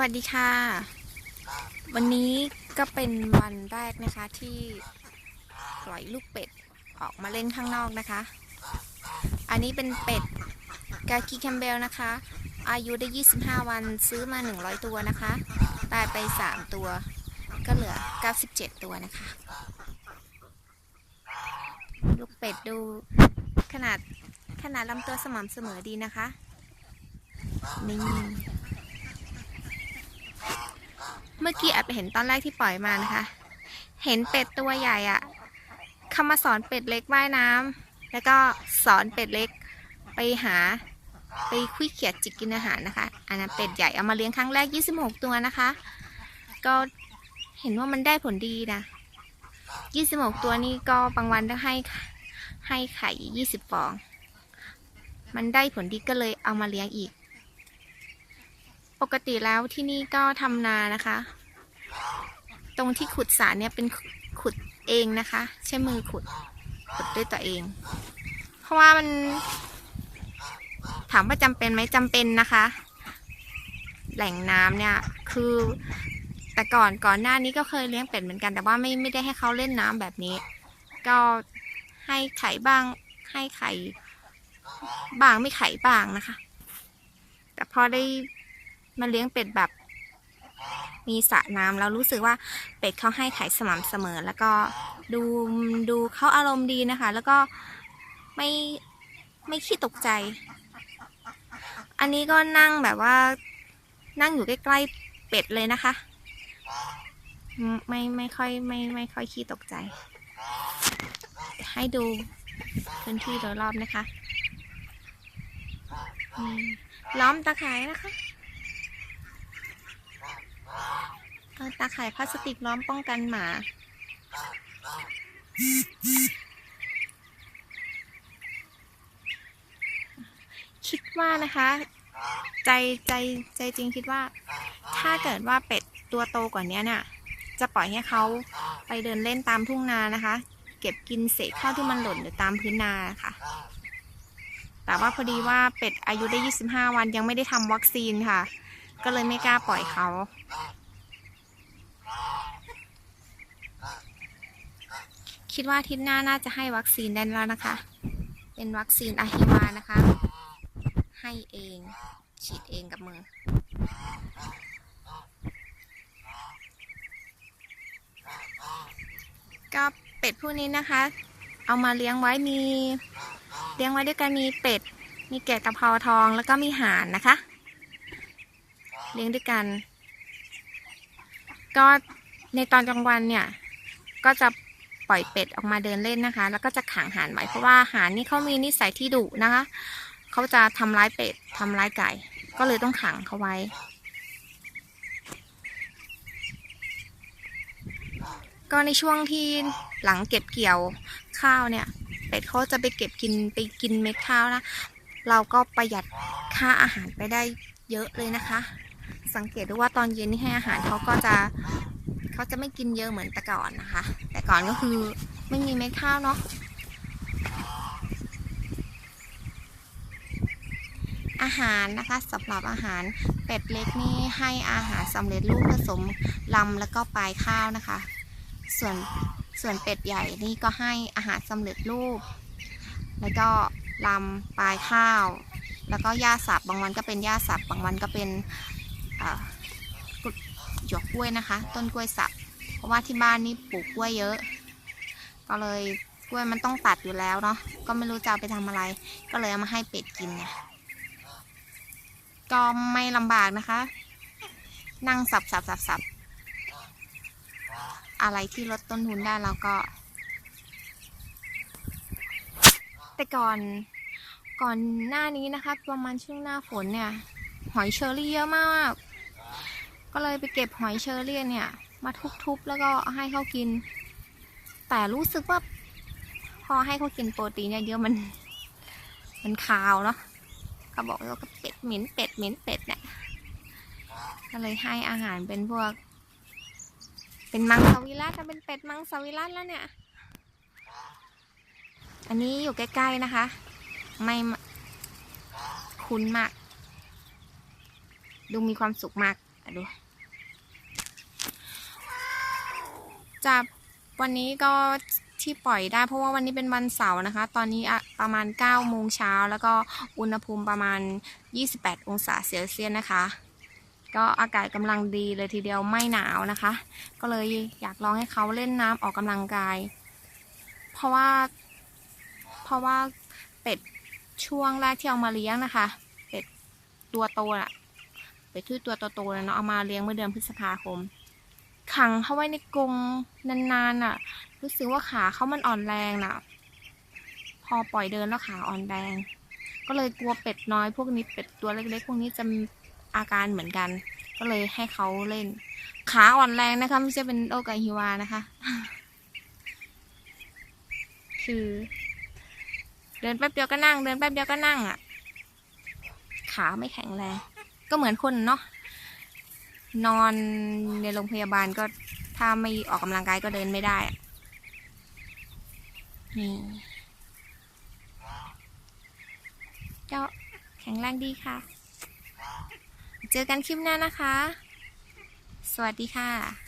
วัสดีค่ะ วันนี้ก็เป็นวันแรกนะคะที่ปล่อยลูกเป็ดออกมาเล่นข้างนอกนะคะ อันนี้เป็นเป็ดกากีแคมเบลนะคะ อายุได้ 25 วันซื้อมา 100 ตัวนะคะ ตายไป 3 ตัว ก็เหลือ 97 ตัวนะคะ ลูกเป็ดดูขนาดขนาดลำตัวสม่ำเสมอดีนะคะ นี่ เมื่อกี้แอบเห็นตอนแรกที่ปล่อยมานะคะ เห็นเป็ดตัวใหญ่อะเขามาสอนเป็ดเล็กว่ายน้ำแล้วก็สอนเป็ดเล็กไปหาไปคุยเขียดจิกกินอาหารนะคะอันนั้นเป็ดใหญ่เอามาเลี้ยงครั้งแรก 26 ตัวนะคะ ก็เห็นว่ามันได้ผลดีนะ 26 ตัวนี้ก็บางวันก็ให้ให้ไข่ 20 ฟอง มันได้ผลดีก็เลยเอามาเลี้ยงอีก ปกติแล้วที่นี่ก็ทำนานะคะ ตรงที่ขุดสารเนี่ยเป็นขุดเองนะคะ ใช้มือขุดขุดด้วยตัวเอง เพราะว่ามัน ถามว่าจำเป็นไหมจำเป็นนะคะ แหล่งน้ำเนี่ยคือแต่ก่อนก่อนหน้านี้ก็เคยเลี้ยงเป็ดเหมือนกัน แต่ว่าไม่ไม่ได้ให้เขาเล่นน้ำแบบนี้ ก็ให้ไข่บ้าง ให้ไข่บ้างไม่ไข่บ้างนะคะ แต่พอได้ มาเลี้ยงเป็ดแบบ มีสระน้ำแล้วรู้สึกว่าเป็ดเขาให้ไข่สม่ำเสมอ แล้วก็ดูดูเขาอารมณ์ดีนะคะ แล้วก็ไม่ไม่ขี้ตกใจ อันนี้ก็นั่งแบบว่านั่งอยู่ใกล้ๆเป็ดเลยนะคะ ไม่ไม่ค่อยไม่ไม่ค่อยขี้ตกใจ ให้ดูพื้นที่โดยรอบนะคะ ล้อมตะไคร้นะคะ เอาตาข่ายพลาสติกล้อมป้องกันหมา คิดว่านะคะ ใจใจใจจริงคิดว่า ถ้าเกิดว่าเป็ดตัวโตกว่านี้เนี่ย จะปล่อยให้เขาไปเดินเล่นตามทุ่งนานะคะ เก็บกินเศษข้าวที่มันหล่นอยู่ตามพื้นนาค่ะ แต่ว่าพอดีว่าเป็ดอายุได้ 25 วันยังไม่ได้ทำวัคซีนค่ะ ก็เลยไม่กล้าปล่อยเขา คิดว่าทิตย์หน้าน่าจะให้วัคซีนได้แล้วนะคะ เป็นวัคซีนอะฮิวานะคะ ให้เอง ฉีดเองกับมือ ก็เป็ดพวกนี้นะคะ เอามาเลี้ยงไว้มี เลี้ยงไว้ด้วยกันมีเป็ด มีแกะตะเภาทองแล้วก็มีห่านนะคะ เลี้ยงด้วยกัน ก็ในตอนกลางวันเนี่ย ก็จะ ปล่อยเป็ดออกมาเดินเล่นนะคะ แล้วก็จะขังหานไว้เพราะว่าหานนี่เขามีนิสัยที่ดุนะคะเขาจะทำร้ายเป็ดทำร้ายไก่ ก็เลยต้องขังเขาไว้ ก็ในช่วงที่หลังเก็บเกี่ยวข้าวเนี่ย เป็ดเขาจะไปเก็บกินไปกินเม็ดข้าวนะเราก็ประหยัดค่าอาหารไปได้เยอะเลยนะคะ สังเกตดูว่าตอนเย็นที่ให้อาหารเขาก็จะ เขาจะไม่กินเยอะเหมือนแต่ก่อนนะคะ แต่ก่อนก็คือไม่มีเม็ดข้าวเนาะอาหารนะคะสำหรับอาหารเป็ดเล็กนี่ให้อาหารสำเร็จรูปผสมลำแล้วก็ปลายข้าวนะคะ ส่วนส่วนเป็ดใหญ่นี่ก็ให้อาหารสำเร็จรูป แล้วก็ลำปลายข้าว แล้วก็หญ้าสับบางวันก็เป็นหญ้าสับบางวันก็เป็น หยวกกล้วยนะคะ ต้นกล้วยสับ เพราะว่าที่บ้านนี่ปลูกกล้วยเยอะ ก็เลยกล้วยมันต้องตัดอยู่แล้วเนาะก็ไม่รู้จะเอาไปทำอะไร ก็เลยเอามาให้เป็ดกินเนี่ยก็ไม่ลำบากนะคะ นั่งสับสับสับสับอะไรที่ลดต้นทุนได้เราก็ แต่ก่อนก่อนหน้านี้นะคะ ประมาณช่วงหน้าฝนเนี่ย หอยเชอรี่เยอะมาก ก็เลยไปเก็บหอยเชอรี่เนี่ย มาทุบๆแล้วก็ให้เขากิน แต่รู้สึกว่า พอให้เขากินโปรตีนเนี่ยเยอะมัน มันคาวเนาะเขาบอกว่าก็เป็ดเหม็นเป็ดเหม็นเป็ดเนี่ยก็เลยให้อาหารเป็นพวก เป็นมังสวิรัตจะเป็นเป็ดมังสวิรัตแล้วเนี่ย อันนี้อยู่ใกล้ๆนะคะ ไม่คุ้นมาก ดูมีความสุขมากอะดู จากวันนี้ก็ที่ปล่อยได้ เพราะว่าวันนี้เป็นวันเสาร์นะคะ ตอนนี้ประมาณ9โมงเช้าแล้วก็อุณหภูมิประมาณ 28 องศาเซลเซียสนะคะ ก็อากาศกำลังดีเลยทีเดียวไม่หนาวนะคะ ก็เลยอยากลองให้เขาเล่นน้ำออกกำลังกาย เพราะว่าเพราะว่าเป็ดช่วงแรกที่เอามาเลี้ยงนะคะ เป็ดตัวโตอะเป็ดที่ตัวโตๆนะเนาะเอามาเลี้ยงเมื่อเดือนพฤษภาคม ขังเขาไว้ในกรงนานๆน่ะ รู้สึกว่าขาเขามันอ่อนแรงน่ะ พอปล่อยเดินแล้วขาอ่อนแรง ก็เลยกลัวเป็ดน้อยพวกนี้เป็ดตัวเล็ก ๆ พวกนี้จะมีอาการเหมือนกัน ก็เลยให้เขาเล่น ขาอ่อนแรงนะคะไม่ใช่เป็นโรคไอฮิวานะคะ คือ เดินแป๊บเดียวก็นั่ง เดินแป๊บเดียวก็นั่งอะ ขาไม่แข็งแรง ก็เหมือนคนเนาะ นอนในโรงพยาบาลก็ถ้าไม่ออกกำลังกายก็เดินไม่ได้นี่เจ้าแข็งแรงดีค่ะ เจอกันคลิปหน้านะคะ สวัสดีค่ะ